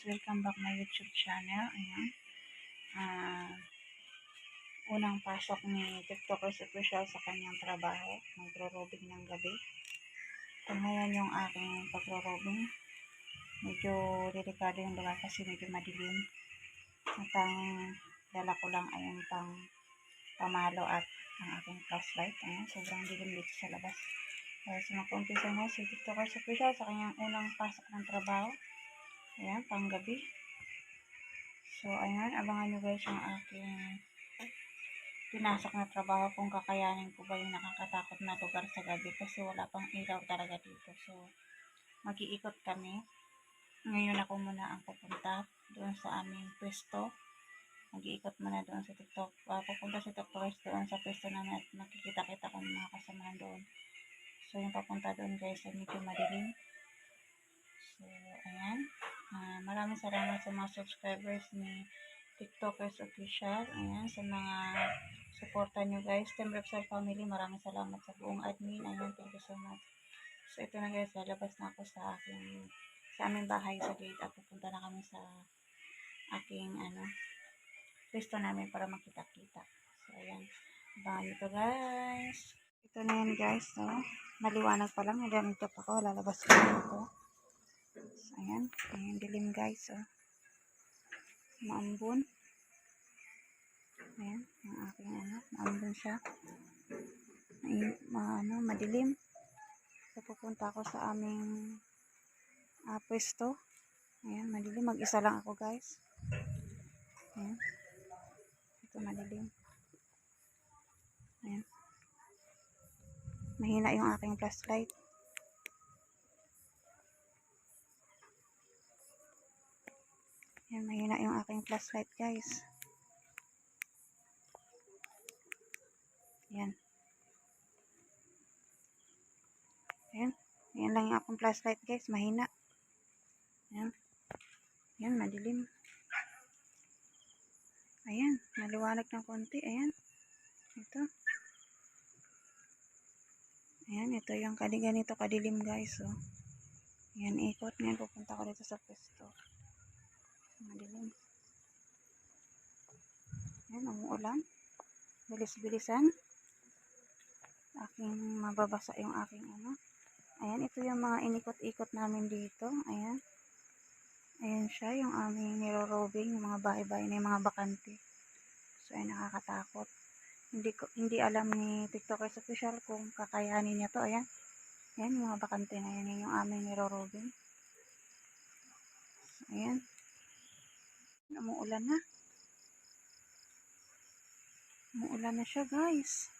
guys, welcome back my YouTube channel. Ayan. Uh, unang pasok ni TikTokers Official sa kanyang trabaho. Magro-robing ng gabi. Ito ngayon yung aking pagro-robing. Medyo delikado yung lugar kasi medyo madilim. At ang dala ko lang ay yung pang pamalo at ang aking flashlight. Ayan, sobrang dilim dito sa labas. Kaya so, magpumpisa na si TikTokers Official sa kanyang unang pasok ng trabaho. Ayan, panggabi. So, ayan, abangan nyo guys yung aking pinasok na trabaho kung kakayanin ko ba yung nakakatakot na lugar sa gabi kasi wala pang ilaw talaga dito. So, mag-iikot kami. Ngayon ako muna ang pupunta doon sa aming pwesto. Mag-iikot muna doon sa TikTok. Uh, pupunta sa TikTokers doon sa pwesto namin at makikita-kita ko mga kasamahan doon. So, yung papunta doon guys ay medyo madilim. So, ayan. Maraming salamat sa mga subscribers ni TikTokers Official. Ayan, sa mga suporta nyo guys. Team Repsol Family, maraming salamat sa buong admin. Ayan, thank you so much. So, ito na guys, lalabas na ako sa aking sa aming bahay sa gate at pupunta na kami sa aking ano pwesto namin para makita-kita. So, ayan. Abangan nyo to guys. Ito na yan guys, no? Maliwanag pa lang. Nagdamig pa ako. Lalabas ko na ito. Ayan. Ayan, dilim guys, oh. Maambun. Ayan, ang aking ano, maambun siya. Ay, ma, ano, madilim. So, pupunta ako sa aming uh, pwesto. Ayan, madilim. Mag-isa lang ako, guys. Ayan. Ito, madilim. Ayan. Mahina yung aking flashlight. Ayan, mahina yung aking flashlight, guys. Ayan. Ayan. Ayan lang yung akong flashlight, guys. Mahina. Ayan. Ayan, madilim. Ayan, maliwanag ng konti. Ayan. Ito. Ayan, ito yung kadi ganito kadilim, guys. Oh. Ayan, ikot. Ngayon, pupunta ko dito sa pwesto. Madilim. Ayan, umuulan. Bilis-bilisan. Aking mababasa yung aking ano. Ayan, ito yung mga inikot-ikot namin dito. Ayan. Ayan siya, yung aming niro-robing, yung mga bahay-bahay na yung mga bakante. So, ay nakakatakot. Hindi ko hindi alam ni TikTokers official kung kakayanin niya to. Ayan. Ayan, yung mga bakante na yan. Yan yung aming niro-robing. Ayan. Umuulan na. Umuulan na siya, guys.